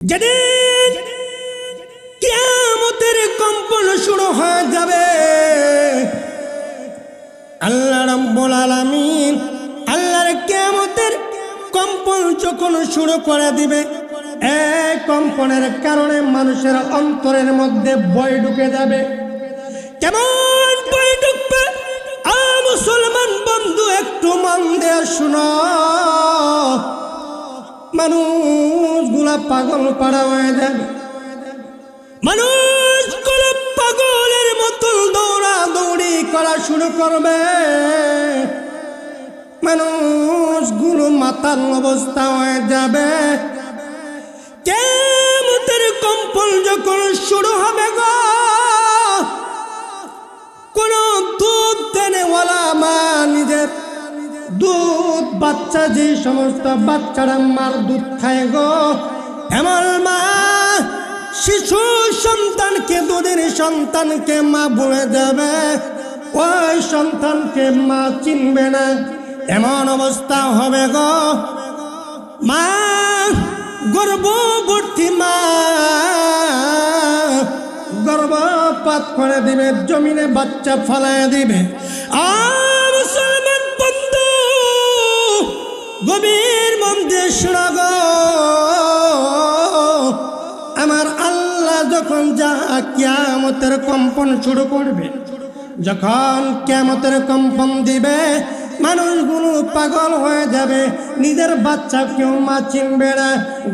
যেদিন কিয়ামতের কম্পন শুরু হয়ে যাবে, আল্লাহ রব্বুল আলামিন আল্লাহর কিয়ামতের কম্পন যখন শুরু করে দিবে, এই কম্পনের কারণে মানুষের অন্তরের মধ্যে ভয় ঢুকে যাবে। কেমন ভয় ঢুকবে? মুসলমান বন্ধু, একটু মন দিয়ে শুনো। মানুষগুলা পাগল পাড়া হয়ে যাবে। মানুষগুলো পাগলের মতন দৌড়া দৌড়ি করা শুরু করবে। মানুষ মানুষগুলো মাতার অবস্থা হয়ে যাবে। কেমতের কম্পন যখন শুরু হবে গো বাচ্চা যে সমস্ত বাচ্চারা মার দুধ খায় গো। এমন মা, শিশু সন্তানকে, দুধের সন্তানকে মা বলে যাবে। ওই সন্তানকে মা চিনবে না। এমন অবস্থা হবে গো। মা গর্ভবর্তী মা, গর্ভপাত করে দিবে, জমিনে বাচ্চা ফলায় দিবে। গভীর মন্দির শোনাগ আমার আল্লাহ যখন যা কিয়ামতের কম্পন শুরু করবে, যখন কিয়ামতের কম্পন দিবে, মানুষগুলো পাগল হয়ে যাবে, নিজের বাচ্চা কেউ মা চিনবে না,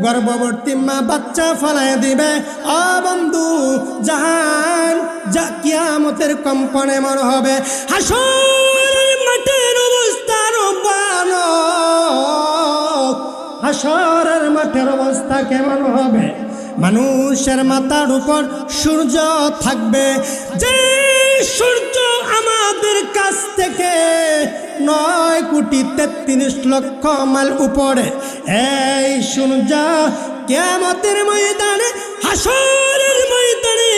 গর্ভবতী মা বাচ্চা ফলাই দিবে। অ বন্ধু, জাহান যা কিয়ামতের কম্পন এমন হবে। হাসর হাসরের মাঠের অবস্থা কেমন হবে? মানুষের মাথার উপর সূর্য থাকবে। যে সূর্য আমাদের কাছ থেকে নয় কোটি তেত্রিশ লক্ষ মাইল উপরে, এই সূর্য কেমতের ময়দানে, হাসরের ময়দানে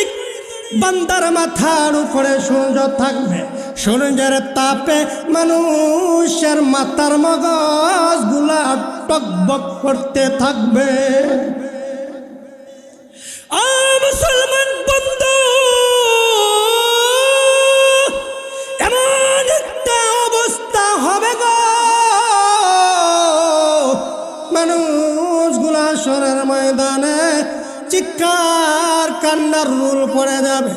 বান্দার মাথার উপরে সূর্য থাকবে। সূর্যের তাপে মানুষের মাথার মগজগুলা টকবক করতে থাকবে। বন্ধু, এমন একটা অবস্থা হবে মানুষগুলা সরের ময়দানে কান্নার রুল পড়ে যাবে।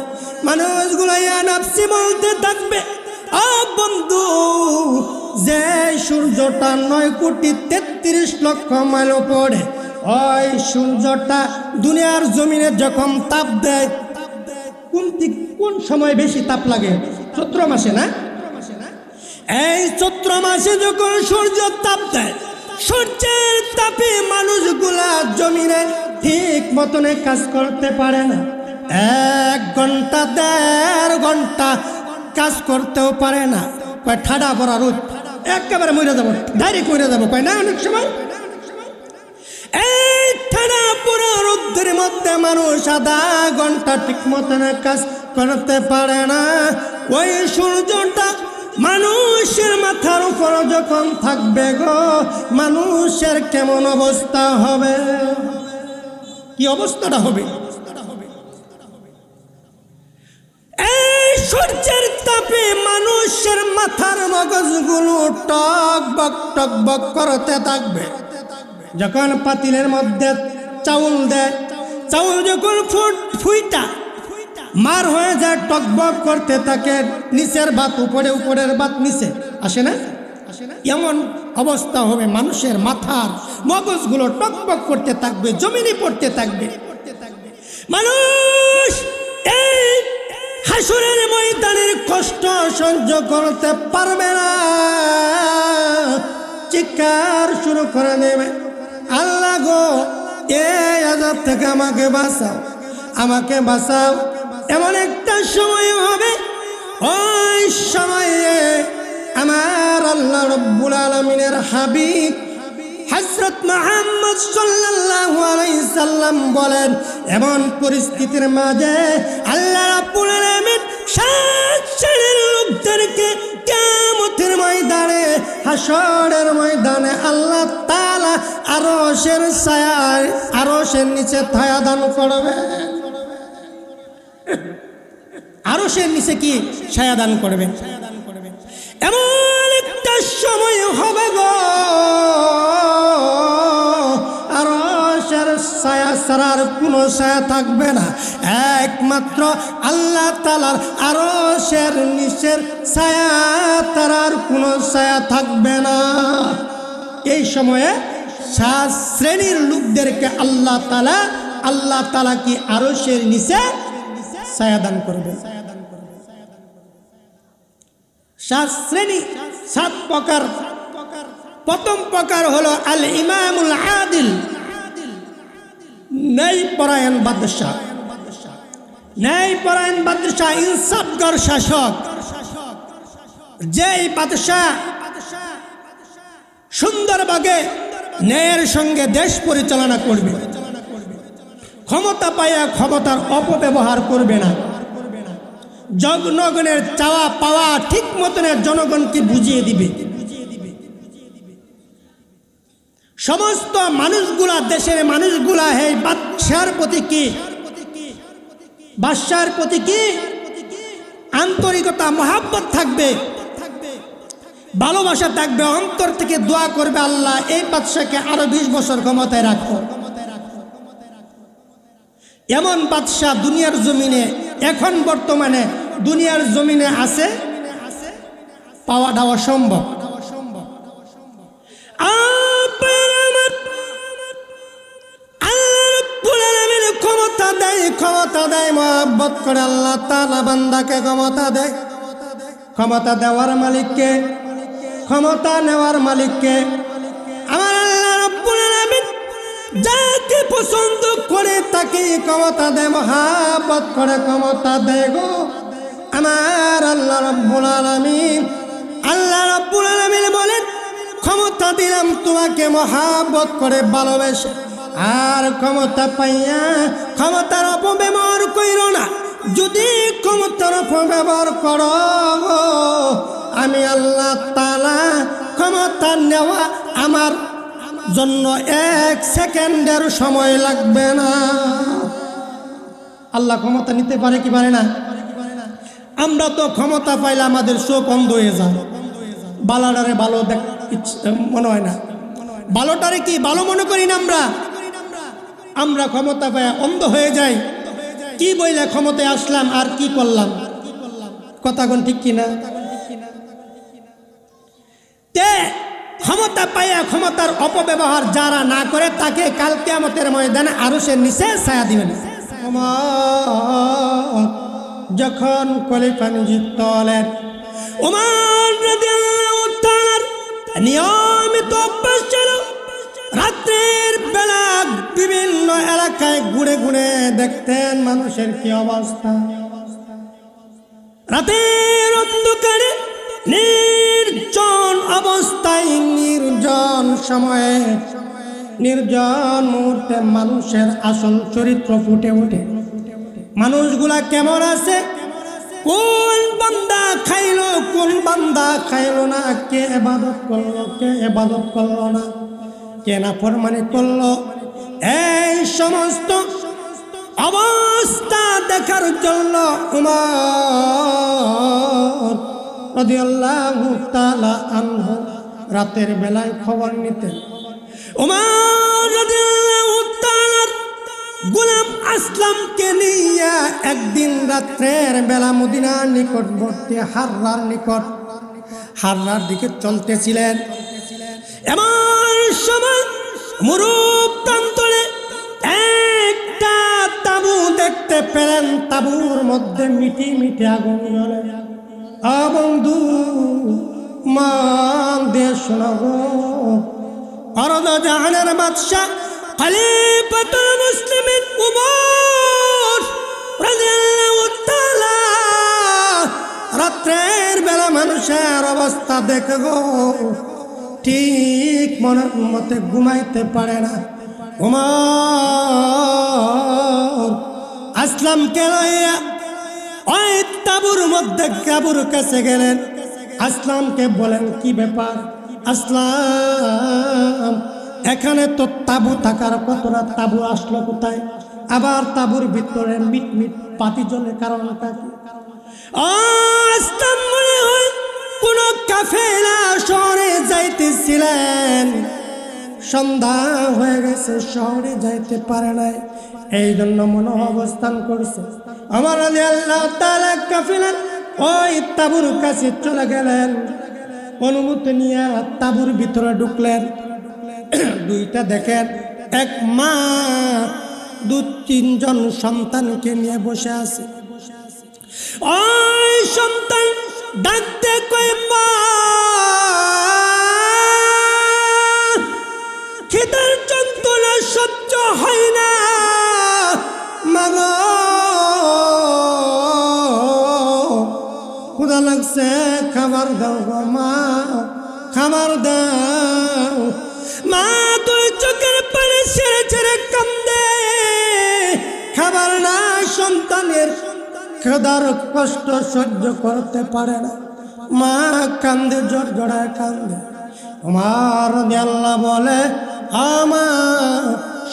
মানুষগুলো নাপসি বলতে থাকবে। বন্ধু, যে সূর্যটা নয় কোটি তেত্রিশ লক্ষ মাইল পড়ে ওই সূর্যটা দুনিয়ার জমিনে যখন তাপ দেয়, কোন কোন সময় বেশি তাপ লাগে? চৈত্র মাসে না? এই চৈত্র মাসে যখন সূর্য তাপ দেয়, সূর্যের তাপে মানুষগুলা জমিনে ঠিক মতনে কাজ করতে পারে না। এক ঘণ্টা, দেড় ঘণ্টা কাজ করতেও পারে না। কয়, ঠাডা পড়া রোদ। একেবারে মরে যাব। ডাইরেক্ট মরে যাব। কয়, না, অনেক সময়। এই ঠাডা পুরো রোদ্রের মধ্যে মানুষ আধা ঘণ্টা ঠিক মতন কাজ করতে পারে না। ওই সূর্যটা মানুষের মাথার উপর যখন থাকবে গো, মানুষের কেমন অবস্থা হবে? কি অবস্থাটা হবে এই সূর্যের তাপে মানুষের মাথার মগজগুলো টক বক টক বক করতে থাকবে। যখন পাতিলের মধ্যে চাউল দেয়, চাউল যখন ফুট, ফুইটা, মার হয়ে যায় টকবক করতে থাকে, নিচের ভাত উপরে, উপরের ভাত নিচে। আসে না? এমন অবস্থা হবে, মানুষের মাথার মগজগুলো টকবক করতে থাকবে, জমিনে পড়তে থাকবে। মানুষ এই হাসুরের ময়দানের কষ্ট সহ্য করতে পারবে না। চিৎকার শুরু করে দেবে। আল্লাহ গো এই আজাব থেকে আমাকে বাঁচাও আমাকে বাঁচাও। এমন একটা সময় হবে, ওই সময়ে আমার আল্লাহ রব্বুল আলমিনের হাবিব হজরত মোহাম্মদ সাল্লাল্লাহু আলাইহি সাল্লাম বলেন, এমন পরিস্থিতির মাঝে আল্লাহ রাব্বুল আলামিন সাত শ্রেণির লোকদেরকে কিয়ামতের ময়দানে হাসরের ময়দানে আল্লাহ তালা আরও সের ছায়ায় আরও সের নিচে ছায়া দান করবে। আরও সের নিচে কি ছায়া দান করবে? এমন একটা সময় হবে গো। ছায়া ছাড়ার কোনো ছায়া থাকবে না। একমাত্র আল্লাহ তালার আরও সের নিচের ছায়া তারার কোনো ছায়া থাকবে না। এই সময়ে সাত শ্রেণির লোকদেরকে আল্লাহ তালা আল্লাহ তালা কি আরও সের নিচে ছায়া দান করবে সাত শ্রেণি, সাত প্রকার, প্রথম প্রকার হলো আল ইমামুল আদিল। ন্যায় পরায়ণ বাদশাহ। ন্যায় পরায়ণ বাদশাহ ইনসাফগর শাসক। যেই বাদশাহ সুন্দরভাবে ন্যায়ের সঙ্গে দেশ পরিচালনা করবে, ক্ষমতা পাইয়া ক্ষমতার অপব্যবহার করবে না। জনগণের চাওয়া পাওয়া ঠিক মতনের জনগণকে বুঝিয়ে দিবে। সমস্ত মানুষগুলা, দেশের মানুষগুলা হে বাদশার প্রতি কি? বাদশার প্রতি কি? আন্তরিকতা, মহাব্বত থাকবে? ভালোবাসা থাকবে, অন্তর থেকে দোয়া করবে আল্লাহ, এই বাদশাকে আরও বিশ বছর ক্ষমতায় রাখো। এমন বাদশাহ দুনিয়ার জমিনে, এখন বর্তমানে দুনিয়ার জমিনে আছে? পাওয়া পাওয়াটা অসম্ভব ক্ষমতা দেয় ক্ষমতা দেয় করে আল্লাহ তালা ক্ষমতা ক্ষমতা দেওয়ার মালিককে, ক্ষমতা নেওয়ার মালিককে। আমার যাকে পছন্দ করে তাকে ক্ষমতা দেয়, মহাব্বত করে ক্ষমতা দেয় গো। আমার আল্লাহ রব্বুল আলামিন, আল্লাহ রব্বুল আলামিন বলেন ক্ষমতা দিলাম তোমাকে মহাব্বত করে ভালোবেসে। আর ক্ষমতা পাইয়া ক্ষমতার অপব্যবহার কইর না। যদি ক্ষমতার অপব্যবহার করো, আমি আল্লাহ তালা ক্ষমতা নেওয়া আমার জন্য এক সেকেন্ডের সময় লাগবে না। আল্লাহ ক্ষমতা নিতে পারে কি পারে না? আমরা তো ক্ষমতা পাইলে আমাদের চোখ অন্ধ হয়ে যায়। বালাডারে ভালো দেখ মনে হয় না। ভালোটারে কি ভালো মনে করি না আমরা? আমরা ক্ষমতা পায় অন্ধ হয়ে যাই। কি বইলে ক্ষমতায় আসলাম, আর কি করলাম? কথা কোন ঠিক কিনা? তে, ক্ষমতা পাইয়া ক্ষমতার অপব্যবহার যারা না করে, তাকে কালকে আমাদের ময়দানে আরও সে নিচে ছায়া দিবেন যখন খলিফা নিযুক্ত তাআলার নিয়মিত অভ্যাস ছিল রাত্রের বেলা বিভিন্ন এলাকায় ঘুরে ঘুরে দেখতেন মানুষের কি অবস্থা। রাতের অন্ধকারে নির্জন অবস্থায়, নির্জন সময়ে, নির্জন মুহূর্তে মানুষের আসল চরিত্র ফুটে ওঠে। মানুষগুলা কেমন আছে? কোন বান্দা খাইলো, কোন বান্দা খাইলো না? কে এবাদত করল, কে এবাদত করল না? কে না ফরমানি করল? এই সমস্ত অবস্থা দেখার জন্য উমর রাদিয়াল্লাহু তাআলা আনহু রাতের বেলায় খবর নিতেন। উমর গোলাম আসলামকে নিয়ে? একদিন রাত্রের বেলা মদিনার নিকটবর্তী হাররার নিকট। হাররার দিকে চলতেছিলেন। এমন সময় মুরুব প্রান্তরে একটা তাবু দেখতে পেলেন। তাবুর মধ্যে মিটি মিটি আগুন জ্বলে। বন্ধু মান দিয়ে শোনাবো। অরদ জাহানের বাদশাহ খলিফাতুল মুসলিমিন উমর রাদিয়াল্লাহু তাআলা। রাত্রের বেলা মানুষের অবস্থা দেখে গো, ঠিক মনের মতে ঘুমাইতে পারে না। উমর আসলামকে লইয়া? ওই তাবুর মধ্যে কাবুর কাছে গেলেন। আসলামকে বলেন, কি ব্যাপার? আসলাম। এখানে তো তাবু থাকার কতটা তাবু আসলো কোথায়? আবার তাবুর ভিতরে মিট মিট পাতি জলের কারণ কি আসলাম হয় কোন কাফেলা শহরে যাইতেছিলেন। সন্ধ্যা হয়ে গেছে, শহরে যাইতে পারে নাই। এই জন্য মনে অবস্থান করছে। আমার আলী আল্লাহ তাআলা কাফেলা ওই তাবুর কাছে চলে গেলেন। অনুমতি নিয়ে তাবুর ভিতরে ঢুকলেন। দুইটা দেখেন। এক মা, দু তিনজন সন্তানকে নিয়ে বসে আছে। ওই সন্তান ডাকতে কয়, মা, খিদার যন্ত্রণা সহ্য হয় না। মাগ ক্ষুদা লাগছে, খাবার দাও মা, খাবার দাও। মা তুই চোখের পানি ছেড়ে ছেড়ে কান্দে। খাবার না, সন্তানের খেদার কষ্ট সহ্য করতে পারে না। মা কান্দে, জোর জড়ায় কান্দে। আমার আল্লাহ বলে, আমার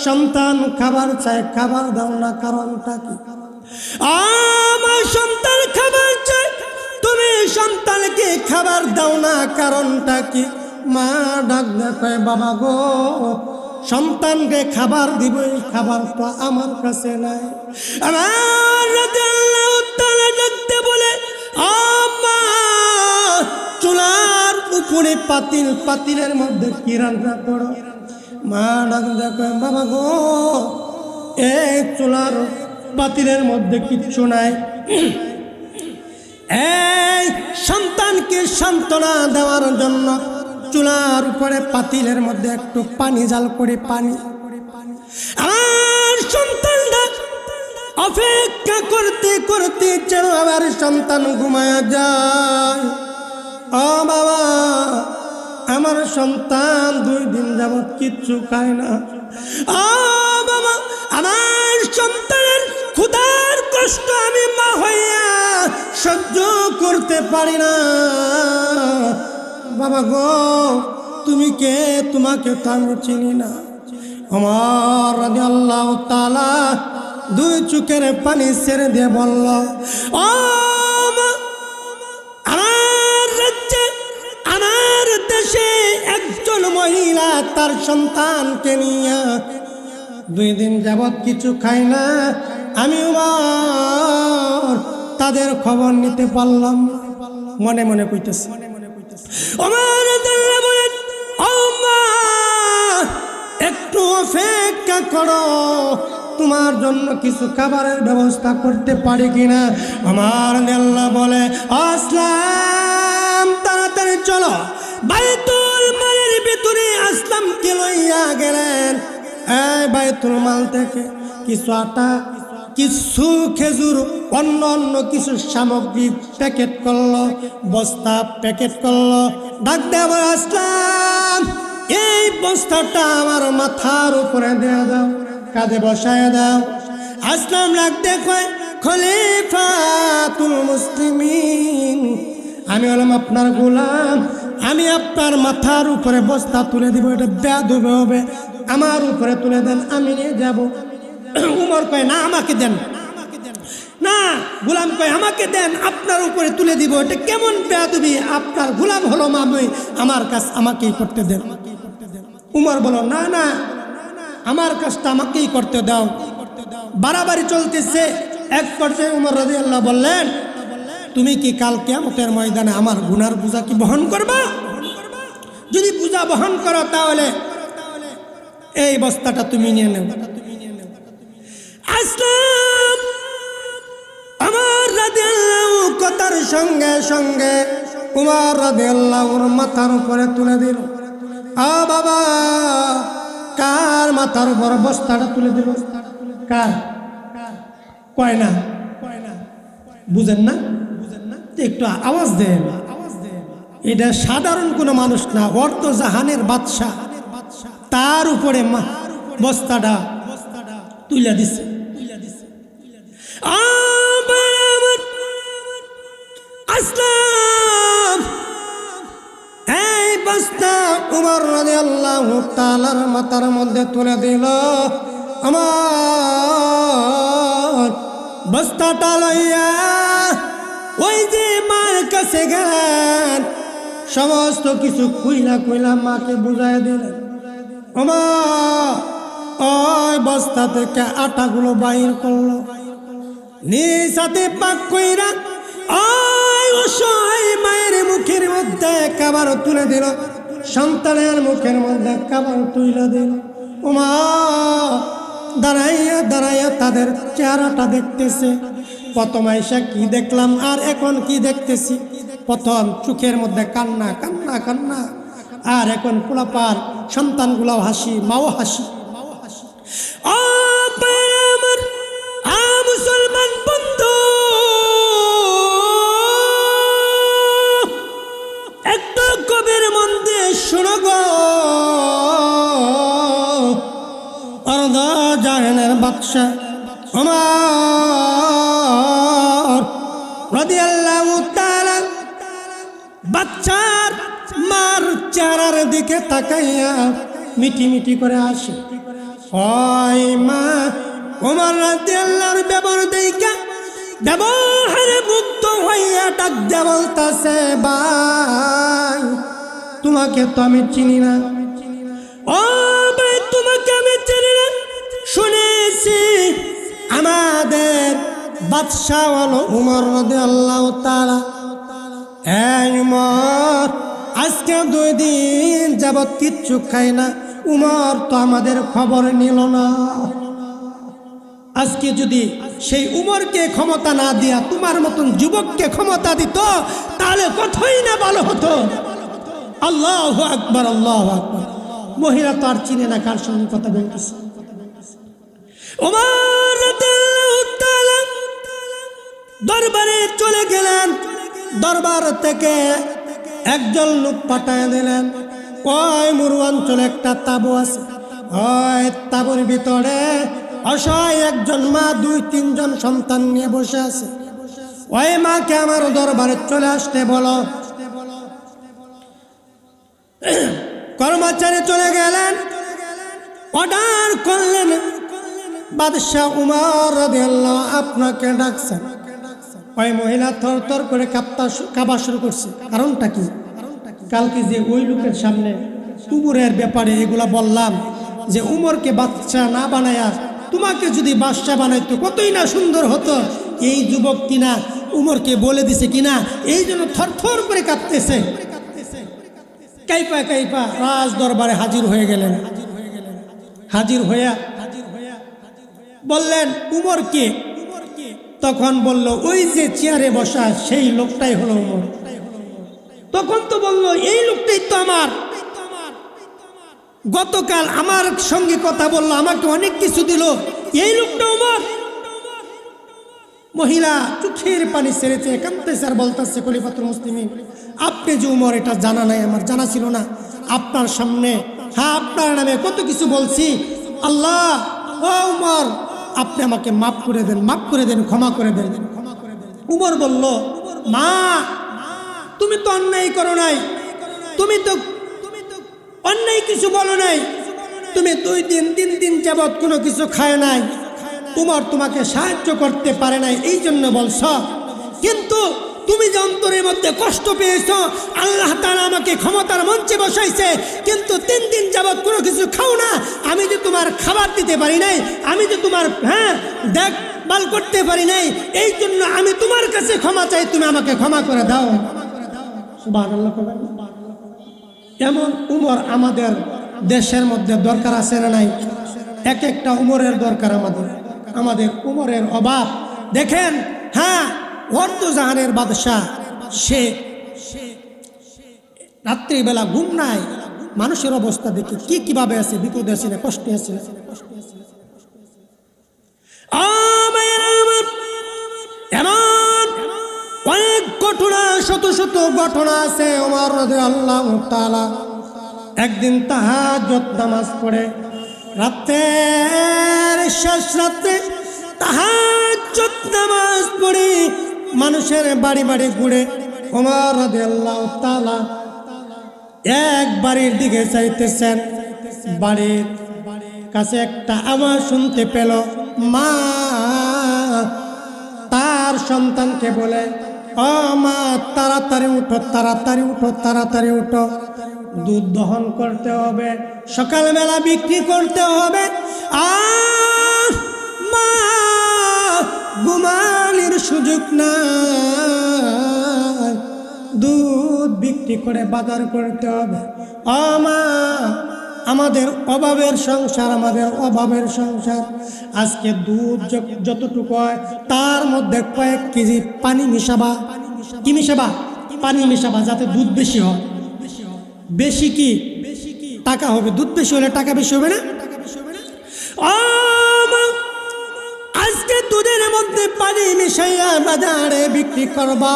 সন্তান খাবার চায়, খাবার দাও না, কারণটা কি? আমার সন্তান খাবার চায়, তুমি সন্তানকে খাবার দাও না, কারণটা কি? মা ডাক দেখে বাবা গো, সন্তানকে খাবার দিব, খাবার তো আমার কাছে নাই। বলে পাতিল, পাতিলের মধ্যে কি রান্না করো? মা ডাক দেখে বাবা গো এই চুলার পাতিলের মধ্যে কিচ্ছু নাই। এই সন্তানকে সান্ত্বনা দেওয়ার জন্য চুলার উপরে পাতিলের মধ্যে একটু পানি জাল করে পানি। আর সন্তানটা অপেক্ষা করতে করতে যেন আবার সন্তান ঘুমায়া যায়। ও বাবা, আমার সন্তান দুই দিন যাবৎ কিচ্ছু খায় না। ও বাবা, আমার সন্তানের ক্ষুধার কষ্ট আমি মা হইয়া সহ্য করতে পারি না। বাবা গো, তুমি কে? তোমাকে তো আমি চিনি না। আমার রাজি আল্লাহ তালা দুই চুকের পানি ছেড়ে দিয়ে বলল ও আমার দেশে একজন মহিলা তার সন্তানকে নিয়ে দুই দিন যাবৎ কিছু খাই না। আমি তাদের খবর নিতে পারলাম। মনে মনে কইতেছে একটু অপেক্ষা করো। তোমার জন্য কিছু খাবারের ব্যবস্থা করতে পারি কিনা? আমার আল্লাহ বলে, আসলাম, তাড়াতাড়ি চলো। বাইতুল মালের ভিতরে আসলামকে লইয়া গেলেন? এই বাইতুল মাল থেকে কিছু আটা কিছু খেজুর, অন্য অন্য কিছু সামগ্রী প্যাকেট করল, বস্তা প্যাকেট করল। ডাক দেওয়া আসলাম এই বস্তাটা আমার মাথার উপরে দেওয়া দাও, কাঁধে বসায় দাও। আসলাম ডাক দেখো খলিফাতুল মুসলিমিন, আমি হলাম আপনার গোলাম, আমি আপনার মাথার উপরে বস্তা তুলে দিব, এটা ব্যাধ হবে। আমার উপরে তুলে দেন, আমি নিয়ে যাব। উমর কয়, না, আমাকে দেন। না, গোলাম কয়, আমাকে দেন, আপনার উপরে তুলে দিব। এটা কেমন বেয়াদবি? আপনার গোলাম হলো আমি আমার কাজ আমাকেই করতে দেন। উমর বলো না না, আমার কাজটা আমাকেই করতে দাও। বাড়াবাড়ি চলতেছে। এক পর্যায়ে উমর রাজি আল্লাহ বললেন, তুমি কি কাল কেমতের ময়দানে আমার গুনার পূজা কি বহন করবা? যদি পূজা বহন করো তাহলে এই বস্তাটা তুমি নিয়ে নেও। আসলাম আমার রাধে আল্লাহ কথার সঙ্গে সঙ্গে উমার রাধে আল্লাহর মাথার উপরে তুলে দিল। আ বাবা, কার মাথার উপর বস্তাটা তুলে দিল? কার? কয় না? বুঝেন না? একটু আওয়াজ দেন। এটা সাধারণ কোনো মানুষ না অর্থ জাহানের বাদশাহ। তার উপরে বস্তাটা তুইলা দিছে। মাথার মধ্যে তুলে দিল। আমার বস্তাটা লইয়া ওই যে মার কাছে গেলেন। সমস্ত কিছু খুইলা কুইলা মাকে বুঝাই দিলেন। ওমা ওই বস্তা থেকে আটাগুলো বাইর করল। নিজ হাতে পাক কইরা ওই অসহায় মায়ের মুখের মধ্যে খাবার তুলে দিল। সন্তানের মুখের মধ্যে খাবার তুলে দিল। ওমা দাঁড়াইয়া দাঁড়াইয়া তাদের চেহারাটা দেখতেছে। প্রথম আইসা কি দেখলাম, আর এখন কি দেখতেছি? প্রথম চোখের মধ্যে কান্না কান্না কান্না। আর এখন পোলাপার সন্তানগুলাও হাসি, মাও হাসি। ও পায়রা বাদশা আমার রাদিয়াল্লাহু তাআলা বাচ্চার মার চেহারার দিকে তাকাইয়া মিটি মিটি করে আসে। হয় মা ওমর রাদিয়াল্লাহর ব্যবহার দেইকা ব্যবহারে মুক্ত হইয়া ডাক দিয়া বলতাছে, ভাই, তোমাকে তো আমি চিনি না। ও ভাই, তোমাকে আমি চিনি না। শুনেছি আমাদের বাদশাহ উমর আজকে দুই দিন যাবৎ কিচ্ছু খাই না। উমর তো আমাদের খবর নিল না। আজকে যদি সেই উমরকে ক্ষমতা না দিয়া তোমার মতন যুবককে ক্ষমতা দিত, তাহলে কতই না ভালো হতো? আল্লাহ আকবর আল্লাহ আকবর। মহিলা তো আর চিনে না কার সঙ্গে কথা বলতেছে। দরবারে চলে গেলেন। দরবার থেকে একজন লোক পাঠায় দিলেন। ওই মুরু অঞ্চলে একটা তাবু আছে। ওই তাবুর ভিতরে অসহায় একজন মা, দুই, তিনজন সন্তান নিয়ে বসে আছে। ওই মাকে আমার দরবারে চলে আসতে বলো। কর্মচারী চলে গেলেন। অর্ডার করলেন। বাদশাহ উমর রাদিয়াল্লাহু আপনাকে ডাকছেন। ওই মহিলা থর থর করে কাঁপতা কাঁপা শুরু করছে। কারণটা কি? কালকে যে ওই লোকের সামনে উমরের ব্যাপারে এগুলা বললাম যে, উমরকে বাচ্চা না বানায়া তোমাকে যদি বাচ্চা বানাইতো কতই না সুন্দর হতো। এই যুবক কিনা উমরকে বলে দিছে কিনা, এই জন্য থর থর করে কাঁপতেছে। কাইপা কাইপা রাজ দরবারে হাজির হয়ে গেলেন। হাজির হয়ে গেলেন। হাজির হইয়া বললেন, উমর কে? তখন বলল, ওই যে চেয়ারে বসা সেই লোকটাই হলো উমর। তখন তো বলল, এই লোকটাই তো আমার। গতকাল আমার সঙ্গে কথা বলল, আমাকে অনেক কিছু দিল। এই লোকটা উমর? মহিলা চোখের পানি সেরেছে কান্তেছে স্যার বলতেছে কলিপাত্র মুসলিমিন, আপনি যে উমর, এটা জানা নাই আমার, জানা ছিল না। আপনার সামনে হ্যাঁ আপনার নামে কত কিছু বলছি। আল্লাহ, ও উমর আপনি আমাকে মাফ করে দেন, মাফ করে দেন, ক্ষমা করে দেন। উমর বলল, মা, তুমি তো অন্যায় করো নাই। তুমি তো তুমি তো অন্যায় কিছু বলো নাই। তুমি দুই দিন, তিন দিন যাবৎ কোনো কিছু খায় নাই। উমর তোমাকে সাহায্য করতে পারে নাই। এই জন্য বলছ তুমি যে অন্তরের মধ্যে কষ্ট পেয়েছ, আল্লাহ তারা আমাকে ক্ষমতার মঞ্চে বসাইছে, কিন্তু তিন দিন যাবৎ কোনো কিছু খাও না, আমি যে তোমার খাবার দিতে পারি নাই, আমি যে তোমার হ্যাঁ দেখভাল করতে পারি নাই, এই জন্য আমি তোমার কাছে ক্ষমা চাই, তুমি আমাকে ক্ষমা করে দাও। এমন উমর আমাদের দেশের মধ্যে দরকার আছে না নাই? এক একটা উমরের দরকার আমাদের। আমাদের উমরের অভাব। দেখেন হ্যাঁ অর্ধজাহানের বাদশাহ, সে রাত্রিবেলা ঘুম নাই, মানুষের অবস্থা দেখে কি কীভাবে আছে, বিপদে আছে না, কষ্টে আছে না? এমন শত শত আছে আল্লাহ একদিন তাহাজ্জুদ নামাজ পড়ে শেষ তাহাজ্জুদ নামাজ পড়ে মানুষের বাড়ি বাড়ি ঘুরে ওমর তাআলা এক বাড়ির দিকে চাইতেছেন বাড়ির কাছে একটা আওয়াজ শুনতে পেল, মা! তার সন্তানকে বলে, ও মা, তাড়াতাড়ি উঠো তাড়াতাড়ি উঠো তাড়াতাড়ি উঠো। দুধ দহন করতে হবে, সকালবেলা বিক্রি করতে হবে। আর মা ঘুমানির সুযোগ নাই। দুধ বিক্রি করে বাজার করতে হবে। ও মা আমাদের অভাবের সংসার আমাদের অভাবের সংসার। আজকে দুধ যতটুকু হয় তার মধ্যে কয়েক কেজি পানি মিশাবা। কি মিশাবা? পানি মিশাবা যাতে দুধ বেশি হয়। বেশি কি? বেশি কি টাকা হবে। দুধ বেশি হলে টাকা বেশি হবে না? ও মা, আজকে দুধের মধ্যে পানি মিশাইয়া বাজারে বিক্রি করবা।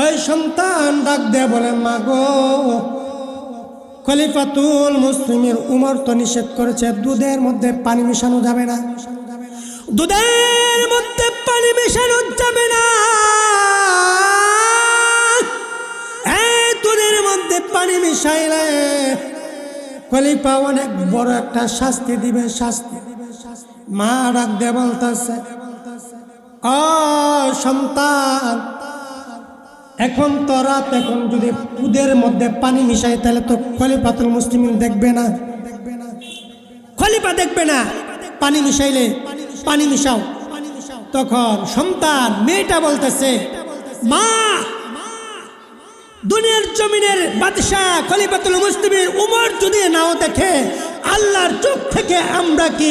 ওই সন্তান ডাক দে বলে মাগো খলিফাতুল মুসলিমের উমর তো নিষেধ করেছে, দুধের মধ্যে পানি মিশানো যাবে না। দুধের মধ্যে পানি মেশানো যাবে না। দুধের মধ্যে পানি মিশাইলে খলিফা অনেক বড় একটা শাস্তি দিবে, শাস্তি মা ডাক দে বলতেছে ও সন্তান, এখন তো রাত, এখন যদি দুধের মধ্যে পানি মিশাই তাহলে তো খলিফাতুল মুসলিম দেখবে না। খলিফা দেখবে না। পানি মিশাইলে পানি মিশাও। তখন সন্তান, মেয়েটা বলতেছে, মা, দুনিয়ার জমিনের বাদশাহ খলিফাতুল মুসলিমের উমর যদি নাও দেখে, আল্লাহর চোখ থেকে আমরা কি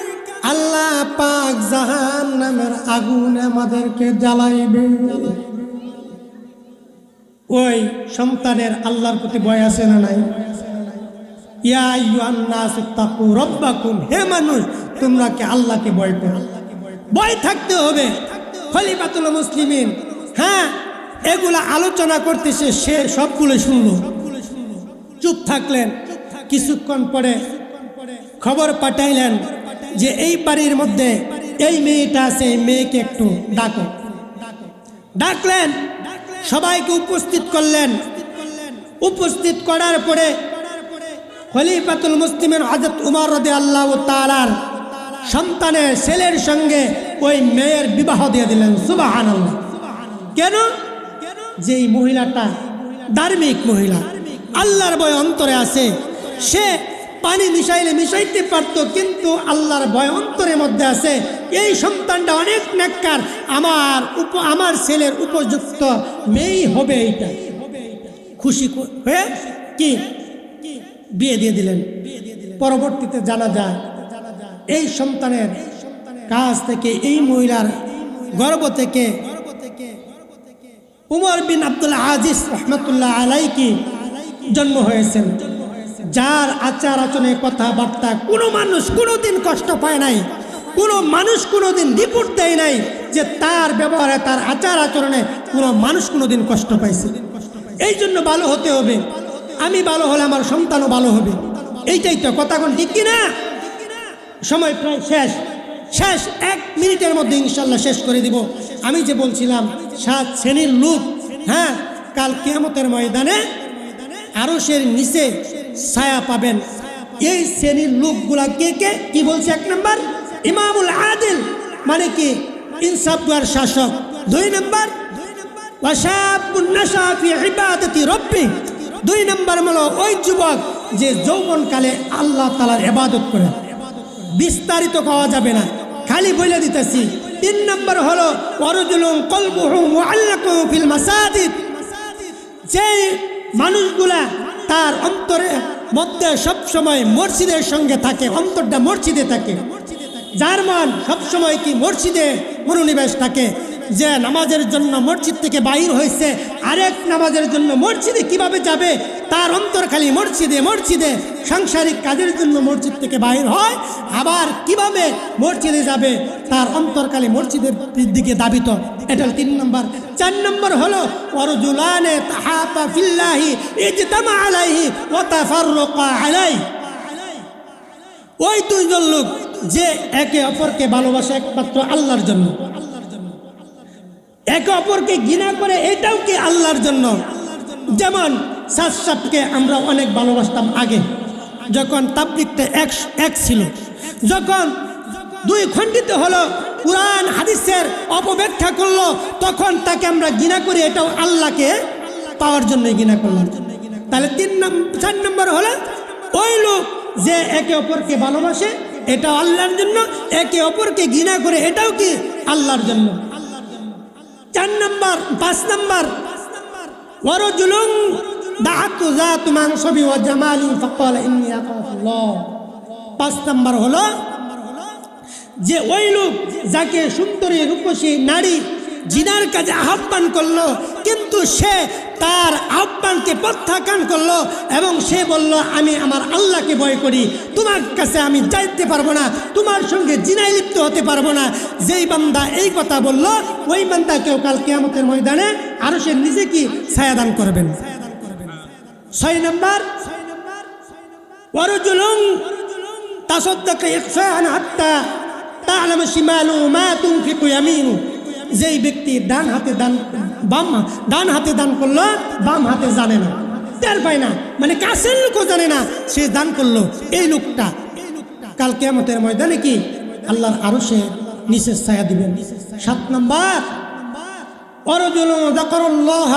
আল্লাহ পাক জাহান নামের আগুন আমাদেরকে জ্বালাইবে। ওই সন্তানের আল্লাহর প্রতি ভয় আছে না নাই? আল্লাহকে ভয় থাকতে হ্যাঁ এগুলা আলোচনা করতেছে, সে চুপ থাকলেন। কিছুক্ষণ পরে খবর পাঠাইলেন। যে এই বাড়ির মধ্যে এই মেয়েটা আছে, এই মেয়েকে একটু ডাকো। ডাকলেন, সবাইকে উপস্থিত করলেন। উপস্থিত করার পরে খলিফাতুল মুসলিমের হজরত উমর রদে আল্লাহ তালার সন্তানের ছেলের সঙ্গে ওই মেয়ের বিবাহ দিয়ে দিলেন। সুবাহান কেন? যে মহিলাটা ধার্মিক মহিলা, আল্লাহর বয় অন্তরে আছে, সে পানি মিশাইলে মিশাইতে পারত, কিন্তু আল্লাহর ভয় অন্তরের মধ্যে আছে। এই সন্তানটা অনেক নেককার। আমার উপ আমার ছেলের উপযুক্ত মেয়েই হবে এইটা। খুশি হয়ে কি? বিয়ে দিয়ে দিলেন। পরবর্তীতে জানা যায়, এই সন্তানের কাছ থেকে এই মহিলার গর্ব থেকে উমর বিন আব্দুল আজিজ রহমতুল্লাহ আলাইকি জন্ম হয়েছেন। যার আচার আচরণে কথাবার্তা কোনো মানুষ কোনোদিন কষ্ট পায় নাই, কোনো মানুষ কোনোদিন রিপোর্ট দেয় নাই যে তার ব্যবহারে, তার আচার আচরণে কোনো মানুষ কোনোদিন কষ্ট পাইছে। এই জন্য ভালো হতে হবে। আমি ভালো হলে আমার সন্তানও ভালো হবে। এইটাই তো কথা কোন ঠিক কিনা? সময় প্রায় শেষ। শেষ এক মিনিটের মধ্যে ইনশাল্লাহ শেষ করে দিব। আমি যে বলছিলাম, সাত শ্রেণির লোক হ্যাঁ কাল কেয়ামতের ময়দানে আরসের নিচে ছায়া পাবেন। এই শ্রেণির লোকগুলা কে কে? কি বলছে এক নম্বর? ইমামুল আদিল মানে কি? ইনসাফগার শাসক। দুই নম্বর? দুই নম্বর হলো ওই যুবক যে যৌবনকালে আল্লাহ তাআলার ইবাদত করে। বিস্তারিত পাওয়া যাবে না। খালি বলে দিতেছি। তিন নম্বর হলো ওয়ারজুলুম কলবুহু মুআল্লাকুম ফিল মাসাজিদ। যে মানুষগুলা তার অন্তরে মধ্যে সবসময় মসজিদের সঙ্গে থাকে, অন্তরটা মসজিদে থাকে। যার মন সবসময় কি মসজিদে মনোনিবেশ থাকে? যে নামাজের জন্য মসজিদ থেকে বাইর হয়েছে, আরেক নামাজের জন্য মসজিদে কীভাবে যাবে? তার অন্তর খালি মসজিদে মসজিদে সাংসারিক কাজের জন্য মসজিদ থেকে বাইর হয়। আবার কীভাবে মসজিদে যাবে? তার অন্তরকালী মসজিদের দিকে দাবিত। এটা তিন নম্বর। চার নম্বর হলো ওই দুইজন লোক যে একে অপরকে ভালোবাসে একমাত্র আল্লাহর জন্য। একে অপরকে ঘৃণা করে এটাও কি আল্লাহর জন্য? যেমন সাতসাপকে আমরা অনেক ভালোবাসতাম আগে। যখন তাবলিকটা এক এক ছিল। যখন দুই খণ্ডিত হলো কোরআন, হাদিসের অপব্যাখ্যা করল, তখন তাকে আমরা ঘৃণা করি, এটাও আল্লাহকে পাওয়ার জন্য ঘৃণা করলাম। তাহলে তিন নম্বর চার নম্বর হলো, ওই লোক যে একে অপরকে ভালোবাসে, এটাও আল্লাহর জন্য, একে অপরকে ঘৃণা করে, এটাও কি আল্লাহর জন্য? চার নম্বর, পাঁচ নম্বর পাঁচ নম্বর হলো, যে ওই লোক যাকে সুন্দরী রূপসী নারী জিনার কাজে আহ্বান করল, কিন্তু সে তার আহ্বানকে প্রত্যাখ্যান করল এবং সে বলল, আমি আমার আল্লাহকে ভয় করি, তোমার কাছে আমি যাইতে পারব না, তোমার সঙ্গে জিনায় লিপ্ত হতে পারব না। যেই বান্দা এই কথা বলল, ওই বান্দা কেউ কাল কেয়ামতের ময়দানে আরও সে নিজে কি ছায়াদান করবেন? ছয় নম্বর ورجل تصدق إخفاء حتى تعلم شماله ما تنفق يمينه যেই ব্যক্তি ডান হাতে দান বাম ডান হাতে দান করলো বাম হাতে জানে না টের পায় না মানে কাছের লোকও জানে না সে দান করলো এই লোকটা কাল কেমতের ময়দানে কি আল্লাহর আরো সে নিচের ছায়া দিবেন সাত নম্বর অরজুল জাকরুল্লাহ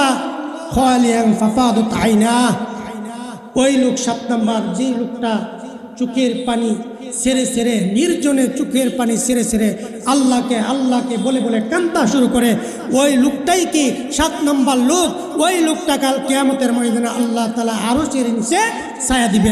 খালিয়ান ফাফাদত আইনা ওই লোক সাত নাম্বার যে লোকটা চোখের পানি সেরে সেরে, নির্জনে চোখের পানি সেরে সেরে আল্লাহকে আল্লাহকে বলে বলে কান্তা শুরু করে। ওই লোকটাই কি সাত নম্বর লোক? ওই লোকটা কাল কেয়ামতের ময়দানে আল্লাহ তালা আরও চেরে নিচে ছায়া দিবেন